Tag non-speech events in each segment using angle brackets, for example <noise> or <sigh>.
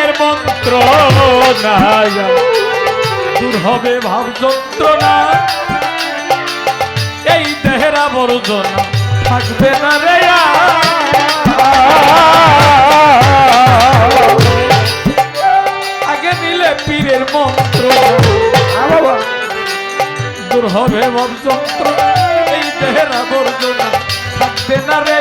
পীরের মন্ত্র দূর হবে ভাব যন্ত্রণা। এই দেহের আবর্জনা থাকবে না রে। আগে নিলে পীরের মন্ত্র। দূর হবে ভাব যন্ত্রণা। এই দেহের আবর্জনা থাকবে না রে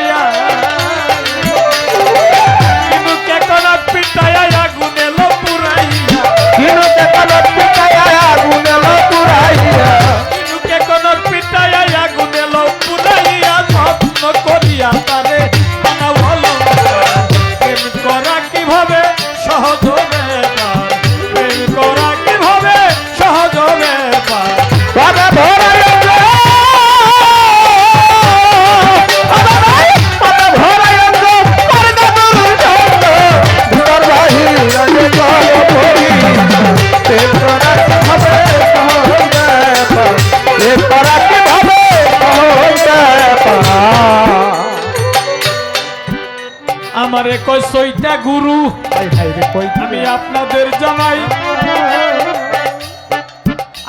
আমারে কয় সইটা গুরু। কই আমি আপনাদের জানাই।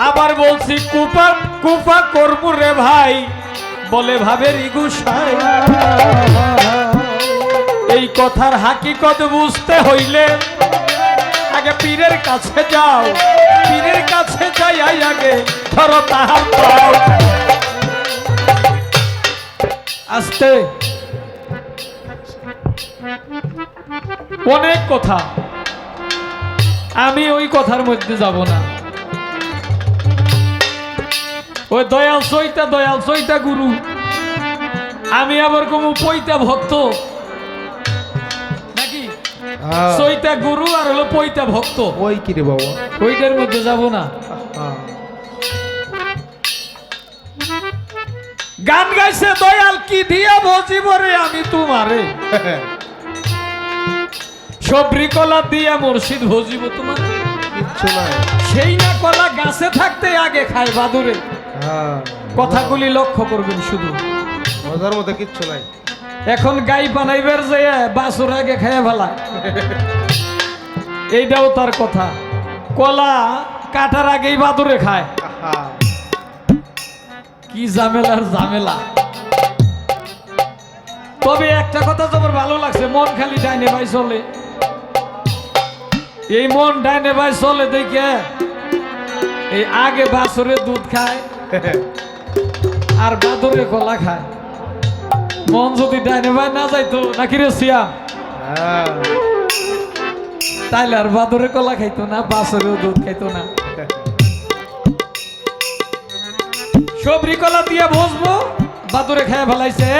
আবার বলছি কুপা কুপা করব রে ভাই। বলে ভাবে ইগুসাই এই কথার হাকিকত বুঝতে হইলে আগে পীরের কাছে যাও। পীরের কাছে যাই আই আগে ধরো তাহার আস্তে। অনেক কথা। আমি ওই কথার মধ্যে যাব না। ওই দয়াল সইতা দয়াল সইতা গুরু। আমি আবার কমু পৈতা ভক্ত। নাকি? সইতা গুরু আর হলো পৈতা ভক্ত। ওই কি রে বাবা? ওইটার মধ্যে যাব না। গান গাইছে দয়াল কি দিয়া বজিব রে আমি তোমারে? <laughs> সবরি কলা দিয়া মুর্শিদ ভজিব তোমার। কিচ্ছু নাই। সেই না কলা গাছে থাকতে আগে খায় বাদুরে। হ্যাঁ। কথাগুলি লক্ষ্য করবেন শুধু। মজার মধ্যে কিচ্ছু নাই। এখন গাই বানাইবার যে বাসুর আগে খাইয়া ফেলা। এইটাও তার কথা। কলা কাটার আগেই বাদুরে খায়। কি ঝামেলার ঝামেলা। তবে একটা কথা তোমার ভালো লাগছে মন খালি ডাইনে ভাই চলে। এই মন ডাইনে ভাই চলে দেখে। এই আগে বাছরে দুধ খায় <laughs> আর বাদরে কলা খায়। মন যদি ডাইনে ভাই না যাইতো নাকি রে সিয়াম হ্যাঁ। তাইলে আর বাদরে কলা খাইতো না বাছরেও দুধ খাইতো না। <laughs> সবরি কলা দিয়ে বসবো বাদুরে খেয়ে ফেলাইছে!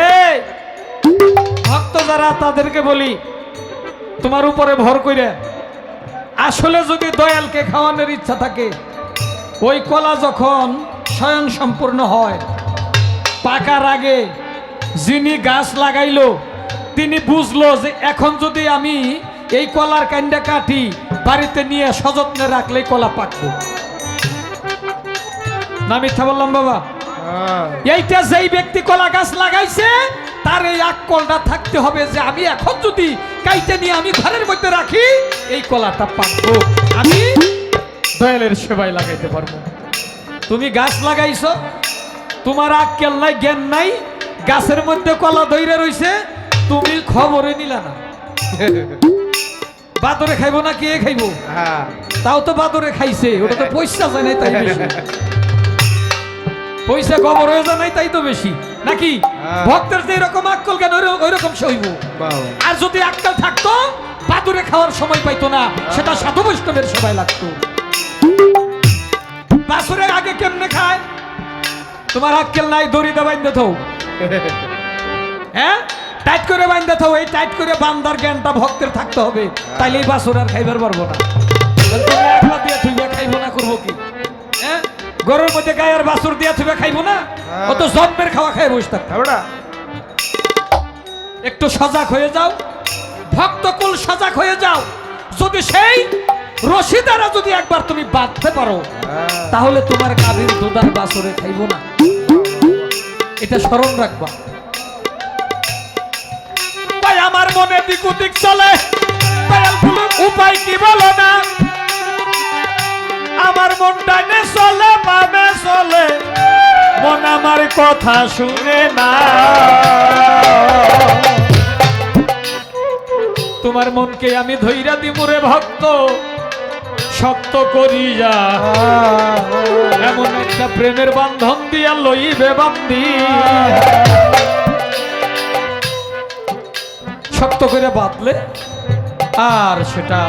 ভক্ত যারা তাদেরকে বলি তোমার উপরে ভর করে আসলে যদি দয়ালকে খাওয়ানোর ইচ্ছা থাকে ওই কলা যখন স্বয়ং সম্পূর্ণ হয় পাকার আগে যিনি গাছ লাগাইল তিনি বুঝলো যে এখন যদি আমি এই কলার কাণ্ডা কাটি বাড়িতে নিয়ে সযত্নে রাখলেই কলা পাকবো। না মিথ্যা বললাম বাবা? হ্যাঁ। এইটা যেই ব্যক্তি কলা গাছ লাগাইছে তার এই আকলটা থাকতে হবে যে আমি এখন যদি কাইতে নিয়ে আমি ঘরের মধ্যে রাখি এই কলাটা পাকবো। আমি দয়ালের সেবায় লাগাইতে পারব। তুমি গাছ লাগাইছ তোমার আক্কেল নাই জ্ঞান নাই গাছের মধ্যে কলা ধইরে রইছে তুমি খবরে নিলা না। <laughs> বাদরে খাইবো না কে খাইবো? হ্যাঁ। তাও তো বাদরে খাইছে ওটা তো পয়সা যায় নাই তাই <laughs> পয়সা খবর হয়ে যায় নাই তাই তো বেশি। নাকি? হ্যাঁ। ভক্তের যে এরকম আক্কল কেন ওই রকম সইব আর যদি আক্কল থাকতো বাদুরে খাওয়ার সময় পাইতো না সেটা সাধু বৈষ্ণবের সময় লাগতো। বাসুরে আগে কেমনে খায়? তোমার আক্কেল নাই দড়ি দা বাইন্দে থাও। হ্যাঁ? টাইট করে বাইন্দে থাও এই টাইট করে বান্দার জ্ঞানটা ভক্তের থাকতে হবে। তাইলে এই বাসুর আর খাইবার পারব না। একলা দিয়ে থুইবা খাইবো না করব কি? হ্যাঁ গরুর মধ্যে গায়ের বাসুর দিয়া থুবে খাইবো না? হ্যাঁ। অত জন্মের খাওয়া খাই বসে থাকবে একটু সজাগ হয়ে যাও। ভক্ত কুল সজাগ হয়ে যাও। যদি সেই রশি দ্বারা যদি একবার তুমি বাঁধতে পারো হ্যাঁ। তাহলে তোমার গাভীর দুদার বাসরে খাইবো না। এটা স্মরণ রাখবা। তাই আমার মনে দিকুদিক চলে। উপায় কি বলো না? আমার মনটা নে চলে। মন আমার কথা শুনে না। তোমার মনকে আমি ধৈরা দিমুরে ভক্ত, শক্ত করি করিয়া। এমন একটা প্রেমের বান্ধন দিয়া লইবে বান্ধি শক্ত করে বাঁধলে আর সেটা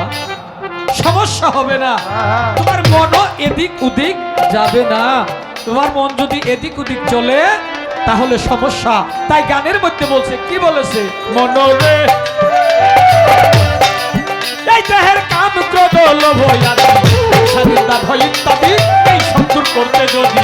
সমস্যা হবে না। তোমার মনও এদিক উদিক যাবে না। তোমার মন যদি এদিক উদিক চলে, তাহলে সমস্যা। তাই গানের মধ্যে বলছে, কি বলেছে? মনরে। কাম ক্রোধ, লোভ ইত্যাদি, এই সব করতে যদি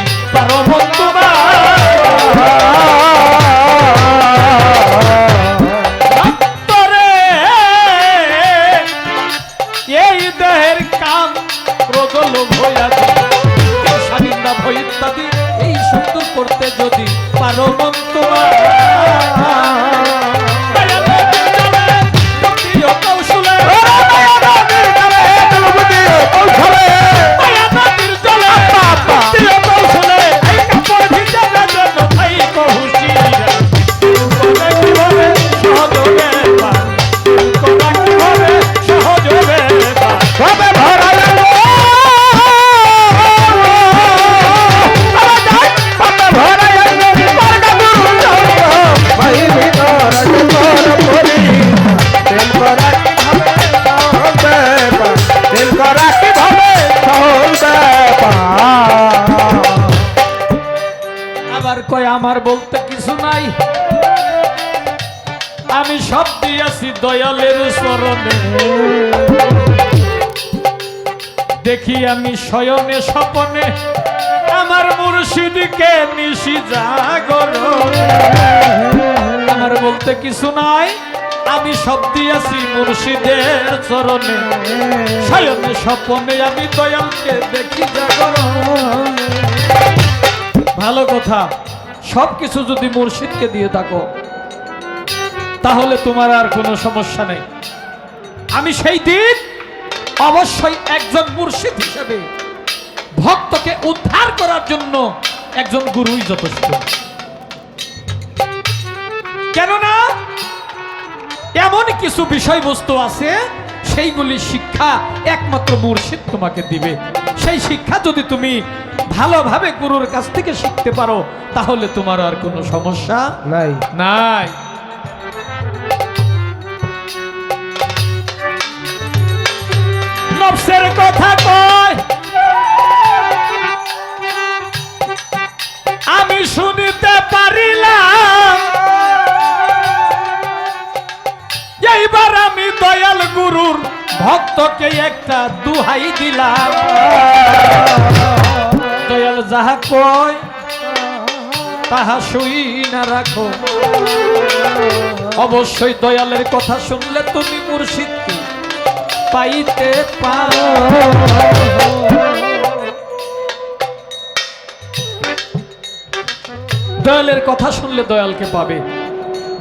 দেখি আমি স্বপনে আমার জাগর আমার বলতে কিছু নাই, আমি সব দিয়েছি মুর্শিদের চরণে। স্বপনে আমি দয়ালকে দেখি জাগর ভালো কথা, সব কিছু যদি মুর্শিদকে দিয়ে থাকো, তাহলে তোমার আর কোনো সমস্যা নেই। আমি সেই দিন অবশ্যই একজন মুর্শিদ হিসেবে ভক্তকে উদ্ধার করার জন্য একজন গুরুই যথেষ্ট। কেননা এমন কিছু বিষয়বস্তু আছে সেইগুলি শিক্ষা একমাত্র মুর্শিদ তোমাকে দিবে। সেই শিক্ষা যদি তুমি ভালোভাবে গুরুর কাছ থেকে শিখতে পারো তাহলে তোমার আর কোনো সমস্যা নাই। নাই। নফসের কথা কয়। আমি শুনিতে পারিলাম। এইবার আমি দয়াল গুরুর ভক্তকে একটা দুহাই দিলাম। দয়াল যাহা কয়, তাহা শুই না রাখো। অবশ্যই দয়ালের কথা শুনলে তুমি মুর্শিদকে পাইতে পারো। দয়ালের কথা শুনলে দয়ালকে পাবে।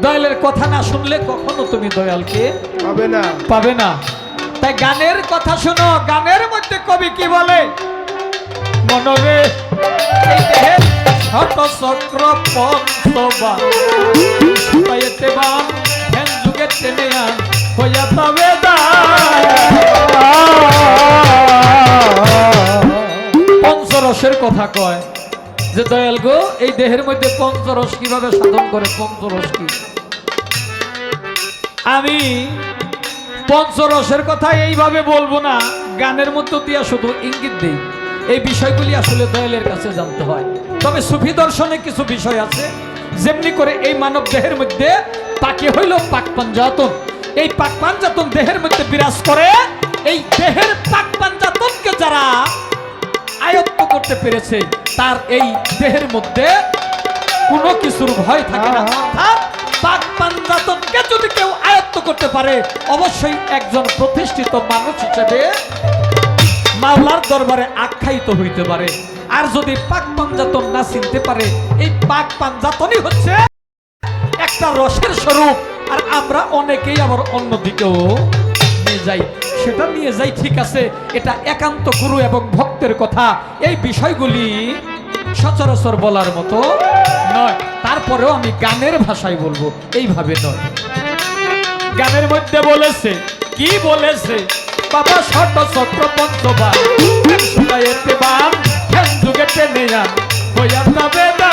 দয়ালের কথা না শুনলে কখনো তুমি দয়ালকে হবে না। পাবে না। তাই গানের কথা শোনো গানের মধ্যে কবি কি বলে? মনরে দেহের শত চক্র পঞ্চবা পাইতে বান ধ্যান যুগে টেনে কথা কয় যে, দয়াল গো, এই দেহের মধ্যে পঞ্চরস কীভাবে সাধন করে? পঞ্চরস কি? আমি পঞ্চরসের কথা এইভাবে বলব না, গানের মধ্য দিয়া শুধু ইঙ্গিত দেই। এই বিষয়গুলি আসলে দয়ালের কাছে জানতে হয়। তবে সুফি দর্শনে কিছু বিষয় আছে। যেমনি করে এই মানব দেহের মধ্যে তাকে হইল পাক পাঞ্জাতন এই পাক পাঞ্জাতন দেহের মধ্যে বিরাজ করে, এই দেহের পাক পাঞ্জাতনকে যারা আয়ত্ত করতে পেরেছে তার এই দেহের মধ্যে কোনো কিছুর ভয় থাকে না। অর্থাৎ পাক পাঞ্জাতনকে যদি কেউ আয়ত্ত করতে পারে অবশ্যই একজন প্রতিষ্ঠিত মানুষ হিসেবে মাওলার দরবারে আখ্যায়িত হইতে পারে। আর যদি পাক পাঞ্জাতন না চিনতে পারে এই পাক পাঞ্জাতনই হচ্ছে একটা রসের স্বরূপ। আর আমরা অনেকেই আবার অন্যদিকেও নিয়ে যাই সেটা নিয়ে যাই ঠিক আছে এটা একান্ত গুরু এবং ভক্তের কথা এই বিষয়গুলি সচরাচর বলার মতো নয় তারপরেও আমি গানের ভাষায় বলব এইভাবে নয় গানের মধ্যে বলেছে কি বলেছে বাবা শত চক্র যুগে টেনে যান হইয়া যাবে না